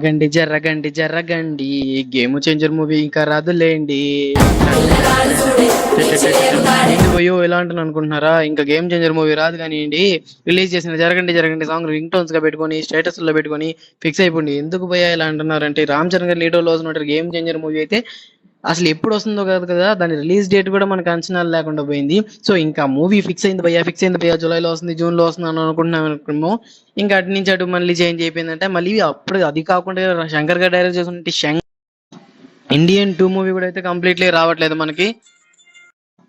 జరగండి జరగండి జరగండి గేమ్ చేంజర్ మూవీ ఇంకా రాదులేండి. లేండి పోయో ఎలా అంటాను అనుకుంటున్నారా? ఇంకా గేమ్ చేంజర్ మూవీ రాదు కానివ్వండి రిలీజ్ చేసిన జరగండి జరగండి సాంగ్ రింగ్ టోన్స్గా పెట్టుకొని స్టేటస్లో పెట్టుకొని ఫిక్స్ అయిపోండి. ఎందుకు పోయా ఇలా అంటున్నారంటే రామ్ చరణ్ గారు లీడర్లో గేమ్ చేంజర్ మూవీ అయితే అసలు ఎప్పుడు వస్తుందో కాదు కదా దాని రిలీజ్ డేట్ కూడా మనకు అంచనాలు లేకుండా పోయింది. సో ఇంకా మూవీ ఫిక్స్ అయింది భయ్యా ఫిక్స్ అయింది భయ్యా జూలైలో వస్తుంది జూన్లో వస్తుంది అని అనుకుంటున్నాం అనుకున్నాము. ఇంకా అటు నుంచి అటు మళ్ళీ చేంజ్ అయిపోయిందంటే మళ్ళీ అప్పుడు అది కాకుండా శంకర్ గారు డైరెక్ట్ చేసిన శంకర్ ఇండియన్ టూ మూవీ కూడా అయితే కంప్లీట్లీ రావట్లేదు మనకి.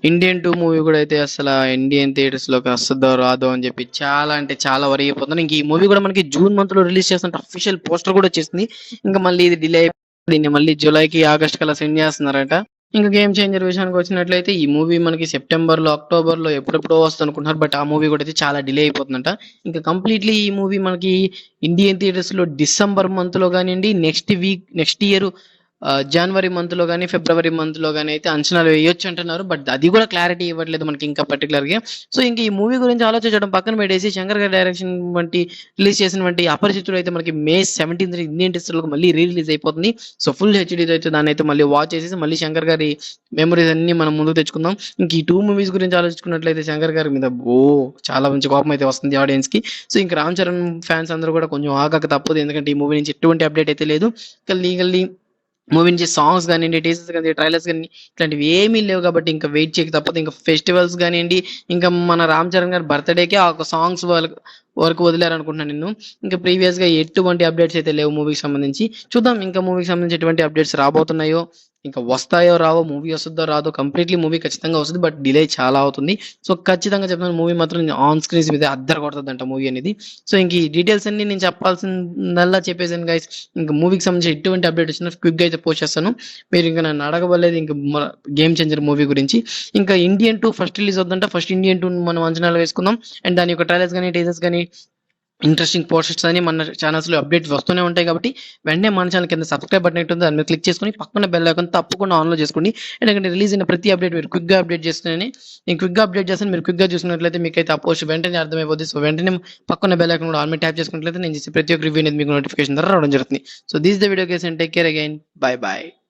ఇండియన్ టూ మూవీ కూడా అయితే అసలు ఇండియన్ థియేటర్స్లోకి వస్తుందో రాదో అని చెప్పి చాలా అంటే చాలా వరి అయిపోతుంది. ఇంక ఈ మూవీ కూడా మనకి జూన్ మంత్లో రిలీజ్ చేస్తున్న అఫీషియల్ పోస్టర్ కూడా వచ్చేసింది. ఇంకా మళ్ళీ ఇది డిలే దీన్ని మళ్ళీ జూలైకి ఆగస్ట్ కల్లా సెండ్ చేస్తున్నారట. ఇంకా గేమ్ చేంజర్ విషయానికి వచ్చినట్లయితే ఈ మూవీ మనకి సెప్టెంబర్లో అక్టోబర్లో ఎప్పుడెప్పుడో వస్తుంది అనుకుంటున్నారు బట్ ఆ మూవీ కూడా అయితే చాలా డిలే అయిపోతుందంట. ఇంకా కంప్లీట్లీ ఈ మూవీ మనకి ఇండియన్ థియేటర్స్లో డిసెంబర్ మంత్లో కానివ్వండి నెక్స్ట్ వీక్ నెక్స్ట్ ఇయర్ జనవరి మంత్లో కానీ ఫిబ్రవరి మంత్లో కానీ అయితే అంచనాలు వేయొచ్చు అంటున్నారు. బట్ అది కూడా క్లారిటీ ఇవ్వట్లేదు మనకి ఇంకా పర్టికులర్గా సో ఇంక ఈ మూవీ గురించి ఆలోచించడం పక్కన పెట్టేసి శంకర్ గారి డైరెక్షన్ వంటి రిలీజ్ చేసినటువంటి అపరిచితుడు అయితే మనకి మే సెవెంటీన్త్ ఇండియన్లో మళ్ళీ రీ రిలీజ్ అయిపోతుంది సో ఫుల్ హెచ్డీతో అయితే దాన్ని అయితే మళ్ళీ వాచ్ చేసేసి మళ్ళీ శంకర్ గారి మెమరీస్ అన్ని మనం ముందుకు తెచ్చుకుందాం. ఇంక ఈ టూ మూవీస్ గురించి ఆలోచించుకున్నట్లయితే శంకర్ గారి మీద ఓ చాలా మంచి కోపం అయితే వస్తుంది ఆడియన్స్కి. సో ఇంకా రామ్ చరణ్ ఫ్యాన్స్ అందరూ కూడా కొంచెం ఆగక తప్పదు. ఎందుకంటే ఈ మూవీ నుంచి ఎటువంటి అప్డేట్ అయితే లేదు. ఇంకా లీగల్లీ మూవీ నుంచి సాంగ్స్ కానివ్వండి టీజర్స్ కానీ ట్రైలర్స్ కానీ ఇట్లాంటివి ఏమీ లేవు కాబట్టి ఇంకా వెయిట్ చేయక తప్పదు. ఇంకా ఫెస్టివల్స్ కానివ్వండి ఇంకా మన రామ్ చరణ్ గారి బర్త్డేకి ఆ సాంగ్స్ వాళ్ళకి వరకు వదిలేరు అనుకుంటున్నాను నేను ఇంకా ప్రీవియస్గా ఎటువంటి అప్డేట్స్ అయితే లేవు మూవీకి సంబంధించి. చూద్దాం ఇంకా మూవీకి సంబంధించి ఎటువంటి అప్డేట్స్ రాబోతున్నాయో ఇంకా వస్తాయో రావో మూవీ వస్తుందో రాదో కంప్లీట్లీ మూవీ ఖచ్చితంగా వస్తుంది బట్ డిలే చాలా అవుతుంది. సో ఖచ్చితంగా చెప్తాను మూవీ మాత్రం ఆన్ స్క్రీన్స్ మీద అద్దరు కొడుతుందంట మూవీ అనేది. సో ఇంక ఈ డీటెయిల్స్ అన్ని నేను చెప్పాల్సిందల్లా చెప్పేసాను గైస్ ఇంకా మూవీకి సంబంధించి ఎటువంటి అప్డేట్ వచ్చినా క్విక్గా అయితే పోస్ట్ చేస్తాను. మీరు ఇంకా నన్ను అడగబలేదు ఇంకా గేమ్ చేంజర్ మూవీ గురించి. ఇంకా ఇండియన్ టూ ఫస్ట్ రిలీజ్ అవుతుందంట ఫస్ట్ ఇండియన్ టూ మనం అంచనాలు వేసుకుందాం. అండ్ దాని యొక్క ట్రైలర్స్ కానీ టీజర్స్ కానీ ఇంట్రెస్టింగ్ పోస్టర్స్ అని మన ఛానల్స్లో అప్డేట్స్ వస్తూనే ఉంటాయి కాబట్టి వెంటనే మన ఛానల్ కింద సబ్స్క్రైబ్ బటన్ ఉంటుంది. దాన్ని క్లిక్ చేసుకుని పక్కన బెల్ ఐకాన్ తప్పకుండా ఆన్లో చేసుకోండి. ఎందుకంటే రిలీజ్ అయిన ప్రతి అప్డేట్ మీరు క్విక్గా అప్డేట్ చేస్తున్నాయని నేను క్విక్గా అప్డేట్ చేస్తాను మీరు క్విక్గా చూసినట్లయితే చూసుకున్నట్లయితే మీకు అయితే ఆ పోస్ట్ వెంటనే అర్థమైపోతుంది సో వెంటనే పక్కన బెల్ ఐకాన్ కూడా ఆన్ ట్యాప్ చేసుకున్నట్లయితే నేను చేసే ప్రతి ఒక్క రివ్యూ అనేది మీకు నోటిఫికేషన్ ద్వారా రావడం జరుగుతుంది. So this the video case and take care again bye bye